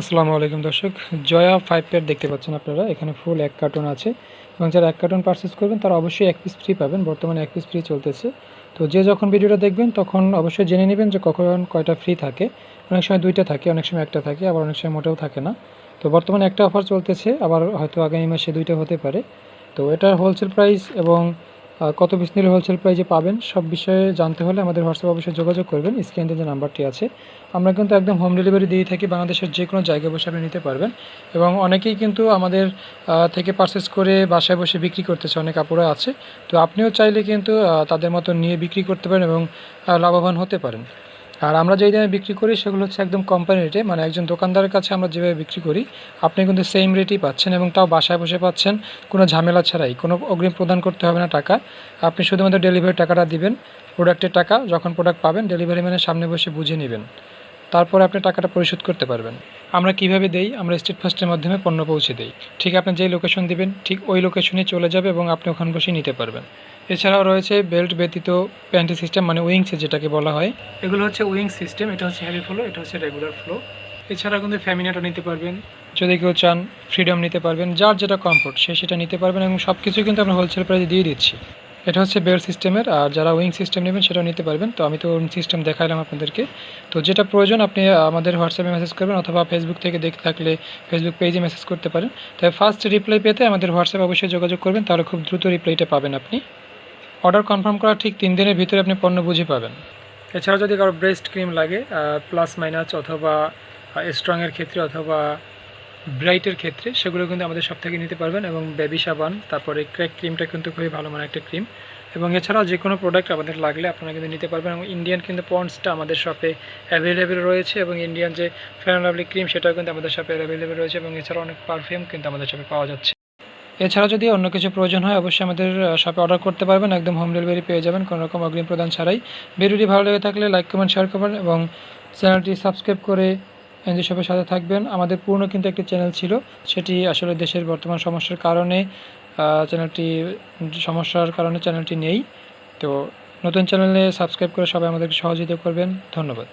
আসসালামু আলাইকুম দর্শক। জয়া ফাইভ প্যাড দেখতে পাচ্ছেন আপনারা। এখানে ফুল এক কার্টন আছে। এবং যারা এক কার্টন পারচেস করবেন, তারা অবশ্যই এক পিস ফ্রি পাবেন। বর্তমানে এক পিস ফ্রি চলতেছে। তো যে যখন ভিডিওটা দেখবেন, তখন অবশ্যই জেনে নেবেন যে কখন কয়টা ফ্রি থাকে। অনেক সময় দুইটা থাকে, অনেক সময় একটা থাকে, আবার অনেক সময় মোটেও থাকে না। তো বর্তমানে একটা অফার চলতেছে, আবার হয়তো আগামী মাসে দুইটা হতে পারে। তো এটার হোলসেল প্রাইস এবং কত পিস নিলে হোলসেল প্রাইজে পাবেন সব বিষয়ে জানতে হলে আমাদের হোয়াটসঅ্যাপ অফিসে যোগাযোগ করবেন। স্ক্রিনে যে নাম্বারটি আছে, আমরা কিন্তু একদম হোম ডেলিভারি দিয়ে থাকি, বাংলাদেশের যে কোনো জায়গায় বসে আপনি নিতে পারবেন। এবং অনেকেই কিন্তু আমাদের থেকে পারচেস করে বাসায় বসে বিক্রি করতেছে, অনেক আপুরা আছে। তো আপনিও চাইলে কিন্তু তাদের মতো নিয়ে বিক্রি করতে পারেন এবং লাভবান হতে পারেন। আর আমরা যেই দামে বিক্রি করি, সেগুলো হচ্ছে একদম কোম্পানি রেটে মানে একজন দোকানদারের কাছে আমরা যেভাবে বিক্রি করি, আপনি কিন্তু সেম রেটই পাচ্ছেন এবং তাও বাসায় বসে পাচ্ছেন। কোনো ঝামেলা ছাড়াই, কোনো অগ্রিম প্রদান করতে হবে না টাকা। আপনি শুধুমাত্র ডেলিভারি টাকাটা দিবেন প্রোডাক্টের টাকা, যখন প্রোডাক্ট পাবেন ডেলিভারি ম্যানের সামনে বসে বুঝে নেবেন। তারপরে আপনি টাকাটা পরিশোধ করতে পারবেন। আমরা কীভাবে দেই? আমরা স্টেট ফাস্টের মাধ্যমে পণ্য পৌঁছে দেই। ঠিক আপনি যেই লোকেশন দিবেন, ঠিক ওই লোকেশনে চলে যাবে এবং আপনি ওখানে বসে নিতে পারবেন। এছাড়াও রয়েছে বেল্ট ব্যতীত প্যান্টি সিস্টেম মানে উইংস যেটাকে বলা হয়। এগুলো হচ্ছে উইং সিস্টেম এটা হচ্ছে হেভি ফ্লো এটা হচ্ছে রেগুলার ফ্লো এছাড়া কিন্তু ফ্যামিনাটা নিতে পারবেন। যদি কেউ চান ফ্রিডম নিতে পারবেন, যার যেটা কমফোর্ট সে সেটা নিতে পারবেন এবং সব কিছু কিন্তু আমরা হোলসেল প্রাইসে দিয়ে দিচ্ছি। এটা হচ্ছে বেল সিস্টেমের, আর যারা উইং সিস্টেম নেবেন সেটাও নিতে পারবেন। তো আমি তো উইং সিস্টেম দেখাইলাম আপনাদেরকে। তো যেটা প্রয়োজন, আপনি আমাদের হোয়াটসঅ্যাপে মেসেজ করবেন অথবা ফেসবুক থেকে দেখে থাকলে ফেসবুক পেজে মেসেজ করতে পারেন। তবে ফার্স্ট রিপ্লাই পেতে আমাদের হোয়াটসঅ্যাপে অবশ্যই যোগাযোগ করবেন, তাহলে খুব দ্রুত রিপ্লাইটা পাবেন আপনি। অর্ডার কনফার্ম করার ঠিক তিন দিনের ভিতরে আপনি পণ্য বুঝে পাবেন। এছাড়াও যদি কারও ব্রেস্ট ক্রিম লাগে প্লাস মাইনাস অথবা স্ট্রংয়ের ক্ষেত্রে অথবা ব্রাইটের ক্ষেত্রে সেগুলো কিন্তু আমাদের সব থেকে নিতে পারবেন এবং বেবি সাবান, তারপরে ক্র্যাক ক্রিমটা কিন্তু খুবই ভালো মানের একটা ক্রিম এবং এছাড়াও যে কোনো প্রোডাক্ট আমাদের লাগলে আপনারা কিন্তু নিতে পারবেন এবং ইন্ডিয়ান কিন্তু পন্ডসটা আমাদের শপে অ্যাভেলেবেল রয়েছে এবং ইন্ডিয়ান যে ফেয়ার লাভলি ক্রিম সেটাও কিন্তু আমাদের শপে অ্যাভেলেবেল রয়েছে এবং এছাড়াও অনেক পারফিউম কিন্তু আমাদের শপে পাওয়া যাচ্ছে। এছাড়া যদি অন্য কিছু প্রয়োজন হয় অবশ্যই আমাদের শপে অর্ডার করতে পারবেন, একদম হোম ডেলিভারি পেয়ে যাবেন কোনো রকম অগ্রিম প্রদান ছাড়াই। ভিডিওটি ভালো লেগে থাকলে লাইক কমেন্ট শেয়ার করবেন এবং চ্যানেলটি সাবস্ক্রাইব করে এনজি শপের সাথে থাকবেন। আমাদের পুরনো কিন্তু একটি চ্যানেল ছিল, সেটি আসলে দেশের বর্তমান সমস্যার কারণে চ্যানেলটি, সমস্যার কারণে চ্যানেলটি নেই। তো নতুন চ্যানেলে সাবস্ক্রাইব করে সবাই আমাদেরকে সহযোগিতা করবেন। ধন্যবাদ।